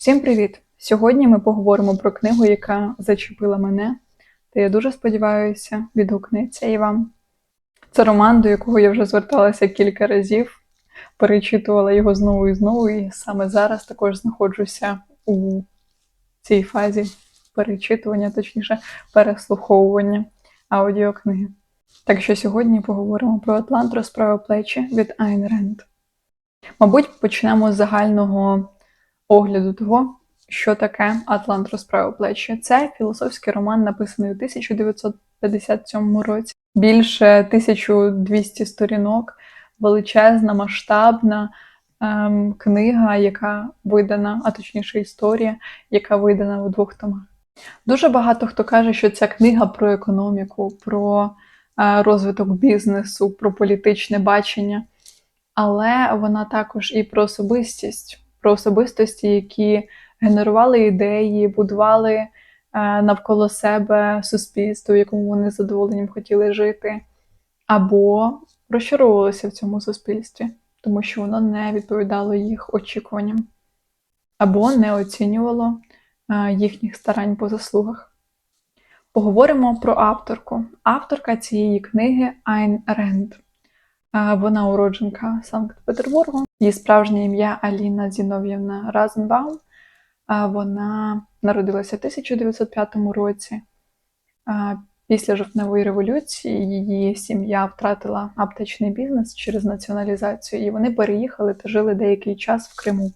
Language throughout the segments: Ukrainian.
Всім привіт! Сьогодні ми поговоримо про книгу, яка зачепила мене, та я дуже сподіваюся, відгукнеться і вам. Це роман, до якого я вже зверталася кілька разів, перечитувала його знову і знову, і саме зараз також знаходжуся у цій фазі перечитування, точніше, переслуховування аудіокниги. Так що сьогодні поговоримо про Атлант розправив плечі від Айн Ренд. Мабуть, почнемо з загального огляду того, що таке Атлант розправив плечі. Це філософський роман, написаний у 1957 році. Більше 1200 сторінок, величезна, масштабна ем, книга, яка видана, а точніше історія, яка видана у двох томах. Дуже багато хто каже, що ця книга про економіку, про е, розвиток бізнесу, про політичне бачення, але вона також і про особистість, про особистості, які генерували ідеї, будували е, навколо себе суспільство, в якому вони з задоволенням хотіли жити, або розчаровувалися в цьому суспільстві, тому що воно не відповідало їх очікуванням, або не оцінювало е, їхніх старань по заслугах. Поговоримо про авторку. Авторка цієї книги Айн Ренд. Е, Вона уродженка Санкт-Петербургу. Її справжнє ім'я Аліна Зінов'євна Разенбаум. Вона народилася в 1905 році. Після жовтневої революції її сім'я втратила аптечний бізнес через націоналізацію, і вони переїхали та жили деякий час в Криму.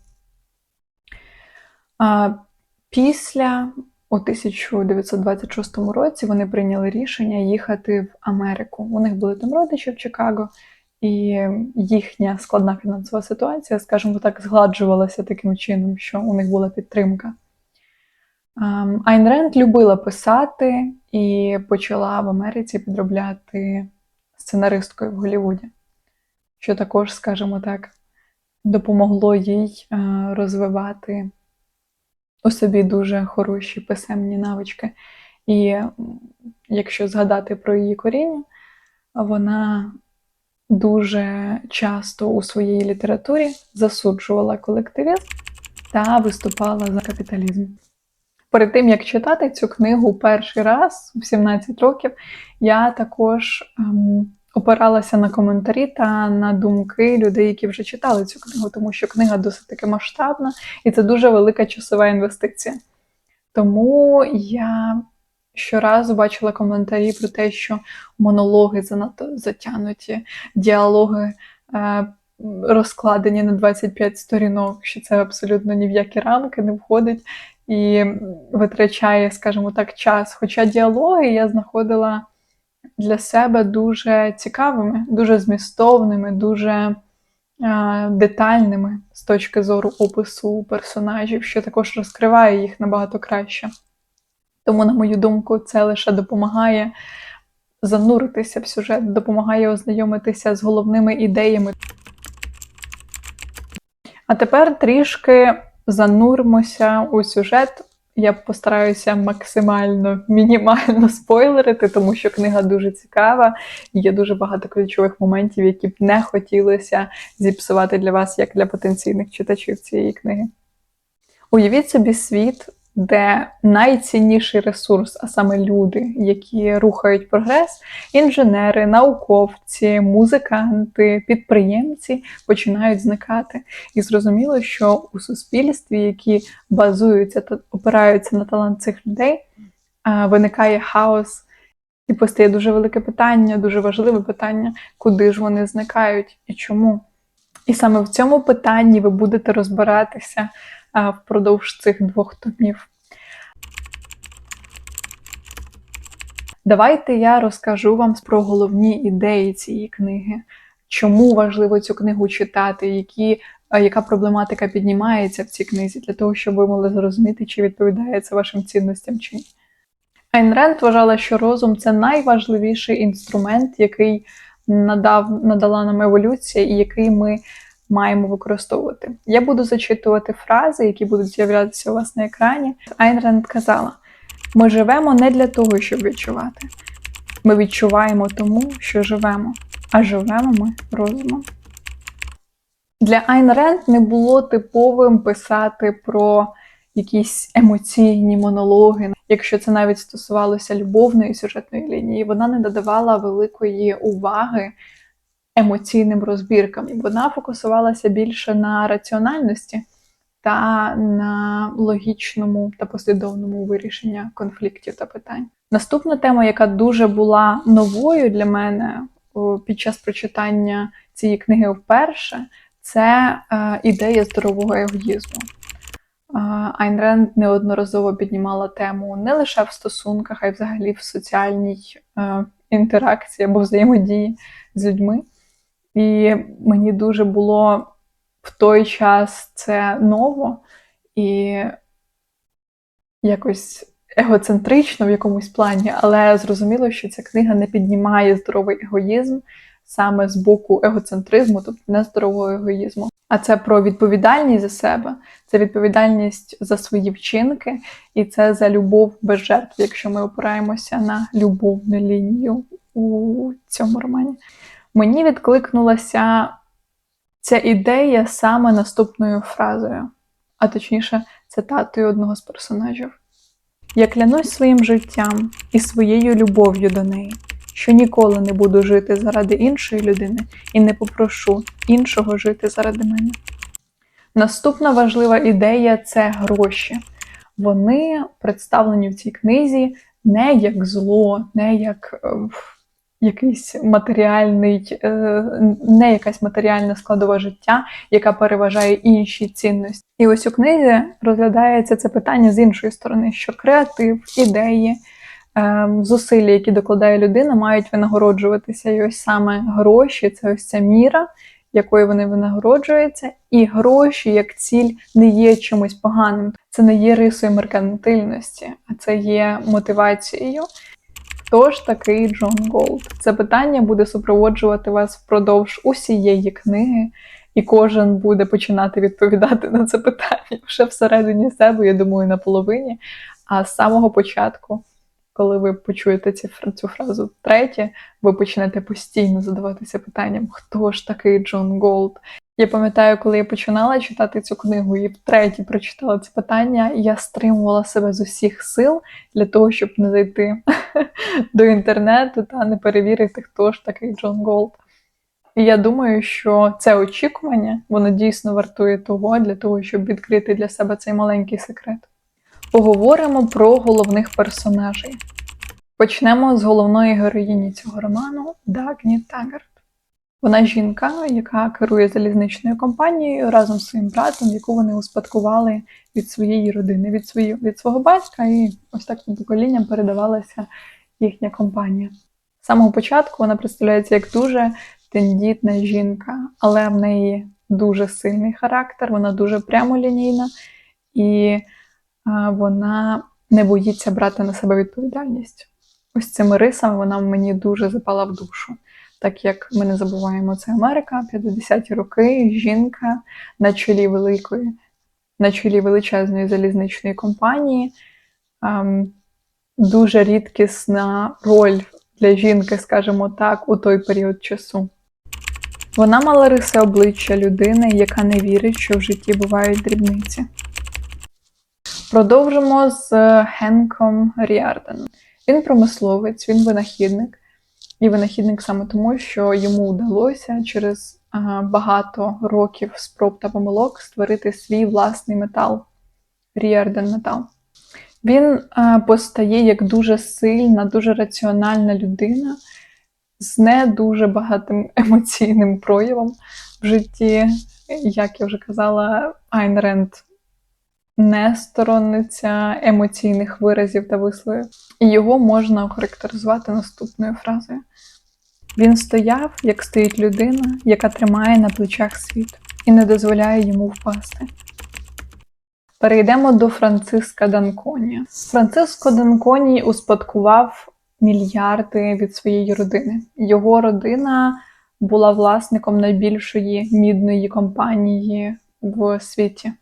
Після у 1926 році вони прийняли рішення їхати в Америку. У них були там родичі в Чикаго, і їхня складна фінансова ситуація, скажімо так, згладжувалася таким чином, що у них була підтримка. Ем, Айн Ренд любила писати і почала в Америці підробляти сценаристкою в Голлівуді, що також, скажімо так, допомогло їй е, розвивати у собі дуже хороші писемні навички. І якщо згадати про її коріння, вона дуже часто у своїй літературі засуджувала колективізм та виступала за капіталізм. Перед тим як читати цю книгу перший раз в 17 років, я також ем, опиралася на коментарі та на думки людей, які вже читали цю книгу, тому що книга досить таки масштабна і це дуже велика часова інвестиція. Тому я щоразу бачила коментарі про те, що монологи занадто затягнуті, діалоги е, розкладені на 25 сторінок, що це абсолютно ні в які рамки не входить і витрачає, скажімо так, час. Хоча діалоги я знаходила для себе дуже цікавими, дуже змістовними, дуже е, детальними з точки зору опису персонажів, що також розкриває їх набагато краще. Тому, на мою думку, це лише допомагає зануритися в сюжет, допомагає ознайомитися з головними ідеями. А тепер трішки зануримося у сюжет. Я постараюся максимально мінімально спойлерити, тому що книга дуже цікава, і є дуже багато ключових моментів, які б не хотілося зіпсувати для вас, як для потенційних читачів цієї книги. Уявіть собі світ, де найцінніший ресурс, а саме люди, які рухають прогрес, інженери, науковці, музиканти, підприємці починають зникати. І зрозуміло, що у суспільстві, які базуються та опираються на талант цих людей, виникає хаос. І постає дуже велике питання, дуже важливе питання, куди ж вони зникають і чому. І саме в цьому питанні ви будете розбиратися впродовж цих двох томів. Давайте я розкажу вам про головні ідеї цієї книги, чому важливо цю книгу читати, які, яка проблематика піднімається в цій книзі, для того, щоб ви могли зрозуміти, чи відповідає це вашим цінностям чи ні. Айн Ренд вважала, що розум це найважливіший інструмент, який надав, надала нам еволюція, і який ми маємо використовувати. Я буду зачитувати фрази, які будуть з'являтися у вас на екрані. Айн Ренд казала: ми живемо не для того, щоб відчувати. Ми відчуваємо тому, що живемо, а живемо ми розумом. Для Айн Ренд не було типовим писати про якісь емоційні монологи. Якщо це навіть стосувалося любовної сюжетної лінії, вона не додавала великої уваги емоційним розбіркам. Вона фокусувалася більше на раціональності та на логічному та послідовному вирішенні конфліктів та питань. Наступна тема, яка дуже була новою для мене під час прочитання цієї книги вперше, це е, ідея здорового егоїзму. Е, Айн Ренд неодноразово піднімала тему не лише в стосунках, а й взагалі в соціальній е, інтеракції або взаємодії з людьми. І мені дуже було в той час це ново і якось егоцентрично в якомусь плані, але зрозуміло, що ця книга не піднімає здоровий егоїзм саме з боку егоцентризму, тобто не здорового егоїзму. А це про відповідальність за себе, це відповідальність за свої вчинки, і це за любов без жертв, якщо ми опираємося на любовну лінію у цьому романі. Мені відкликнулася ця ідея саме наступною фразою, а точніше, цитатою одного з персонажів. Я клянусь своїм життям і своєю любов'ю до неї, що ніколи не буду жити заради іншої людини і не попрошу іншого жити заради мене. Наступна важлива ідея це гроші. Вони представлені в цій книзі не як зло, не як е, якийсь матеріальний, е, не якась матеріальна складова життя, яка переважає інші цінності. І ось у книзі розглядається це питання з іншої сторони, що креатив, ідеї, е, зусилля, які докладає людина, мають винагороджуватися. І ось саме гроші це ось ця міра, якою вони винагороджуються, і гроші як ціль не є чимось поганим. Це не є рисою меркантильності, а це є мотивацією. Хто ж такий Джон Голд? Це питання буде супроводжувати вас впродовж усієї книги, і кожен буде починати відповідати на це питання вже всередині себе, я думаю, на половині. А з самого початку, коли ви почуєте ці, цю фразу третє, ви почнете постійно задаватися питанням, хто ж такий Джон Голд? Я пам'ятаю, коли я починала читати цю книгу і втретє прочитала це питання, я стримувала себе з усіх сил для того, щоб не зайти до інтернету та не перевірити, хто ж такий Джон Голд. І я думаю, що це очікування, воно дійсно вартує того для того, щоб відкрити для себе цей маленький секрет. Поговоримо про головних персонажей. Почнемо з головної героїні цього роману Дагні Тагард. Вона жінка, яка керує залізничною компанією разом з своїм братом, яку вони успадкували від своєї родини, від свої, від свого батька, і ось так поколінням передавалася їхня компанія. З самого початку вона представляється як дуже тендітна жінка, але в неї дуже сильний характер, вона дуже прямолінійна і вона не боїться брати на себе відповідальність. Ось цими рисами вона мені дуже запала в душу. Так як ми не забуваємо, це Америка, 50-ті роки, жінка на чолі великої, на чолі величезної залізничної компанії. Ем, дуже рідкісна роль для жінки, скажімо так, у той період часу. Вона мала риси обличчя людини, яка не вірить, що в житті бувають дрібниці. Продовжимо з Хенком Ріарденом. Він промисловець, він винахідник. І винахідник саме тому, що йому вдалося через багато років спроб та помилок створити свій власний метал Ріарден метал. Він постає як дуже сильна, дуже раціональна людина з не дуже багатим емоційним проявом в житті. Як я вже казала, Айн Ренд не сторонниця емоційних виразів та висловів. І його можна охарактеризувати наступною фразою. Він стояв, як стоїть людина, яка тримає на плечах світ і не дозволяє йому впасти. Перейдемо до Франциска Данконі. Франциско Данконі успадкував мільярди від своєї родини. Його родина була власником найбільшої мідної компанії в світі.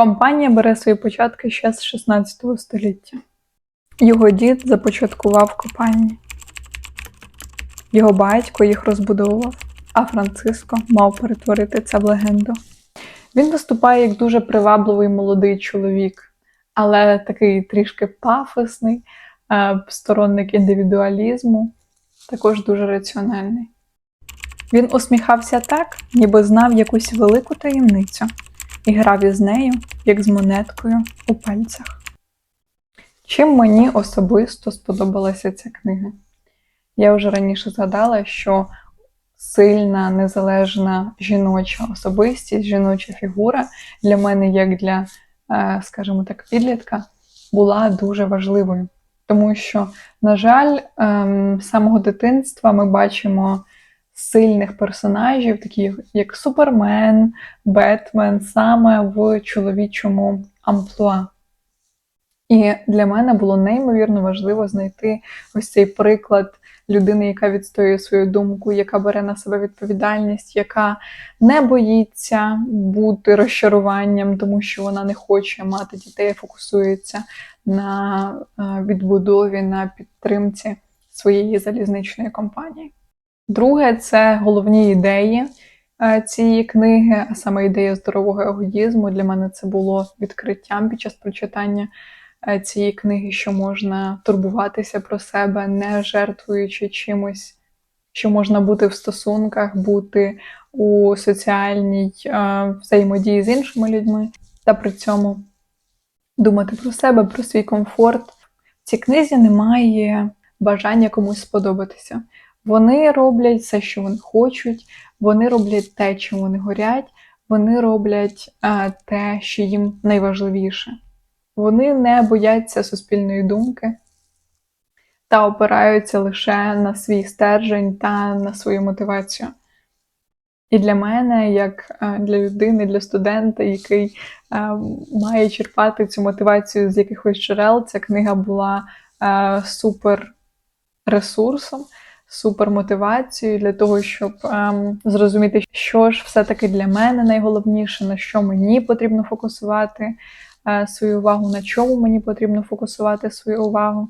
Компанія бере свої початки ще з 16 століття. Його дід започаткував копальні. Його батько їх розбудовував, а Франциско мав перетворити це в легенду. Він виступає як дуже привабливий молодий чоловік, але такий трішки пафосний, е, сторонник індивідуалізму, також дуже раціональний. Він усміхався так, ніби знав якусь велику таємницю, і грав із нею, як з монеткою у пальцях. Чим мені особисто сподобалася ця книга? Я вже раніше згадала, що сильна, незалежна жіноча особистість, жіноча фігура для мене, як для, е, скажімо так, підлітка, була дуже важливою. Тому що, на жаль, ем, з самого дитинства ми бачимо сильних персонажів, таких як Супермен, Бетмен, саме в чоловічому амплуа. І для мене було неймовірно важливо знайти ось цей приклад людини, яка відстоює свою думку, яка бере на себе відповідальність, яка не боїться бути розчаруванням, тому що вона не хоче мати дітей, фокусується на е, відбудові, на підтримці своєї залізничної компанії. Друге, це головні ідеї е, цієї книги, а саме ідея здорового егоїзму. Для мене це було відкриттям під час прочитання е, цієї книги, що можна турбуватися про себе, не жертвуючи чимось, що можна бути в стосунках, бути у соціальній е, взаємодії з іншими людьми, та при цьому думати про себе, про свій комфорт. В цій книзі немає бажання комусь сподобатися. Вони роблять все, що вони хочуть, вони роблять те, чим вони горять, вони роблять е, те, що їм найважливіше. Вони не бояться суспільної думки та опираються лише на свій стержень та на свою мотивацію. І для мене, як е, для людини, для студента, який е, має черпати цю мотивацію з якихось джерел, ця книга була е, супер ресурсом, супер мотивацією для того, щоб ем, зрозуміти, що ж все-таки для мене найголовніше, на що мені потрібно фокусувати е, свою увагу, на чому мені потрібно фокусувати свою увагу.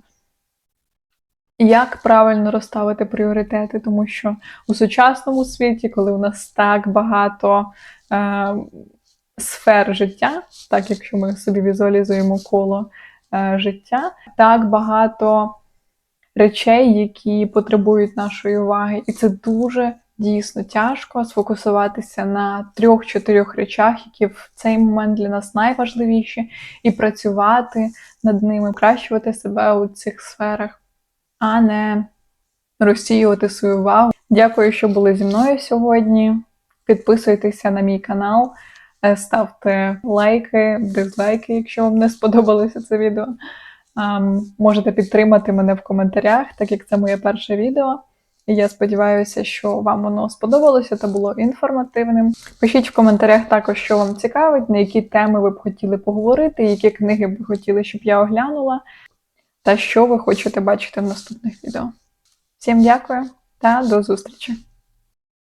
Як правильно розставити пріоритети, тому що у сучасному світі, коли у нас так багато е, сфер життя, так якщо ми собі візуалізуємо коло е, життя, так багато речей, які потребують нашої уваги, і це дуже дійсно тяжко сфокусуватися на трьох-чотирьох речах, які в цей момент для нас найважливіші, і працювати над ними, кращувати себе у цих сферах, а не розсіювати свою увагу. Дякую, що були зі мною сьогодні. Підписуйтеся на мій канал, е, ставте лайки, дизлайки, якщо вам не сподобалося це відео. Ем, Можете підтримати мене в коментарях, так як це моє перше відео. І я сподіваюся, що вам воно сподобалося та було інформативним. Пишіть в коментарях також, що вам цікавить, на які теми ви б хотіли поговорити, які книги б ви хотіли, щоб я оглянула, та що ви хочете бачити в наступних відео. Всім дякую та до зустрічі!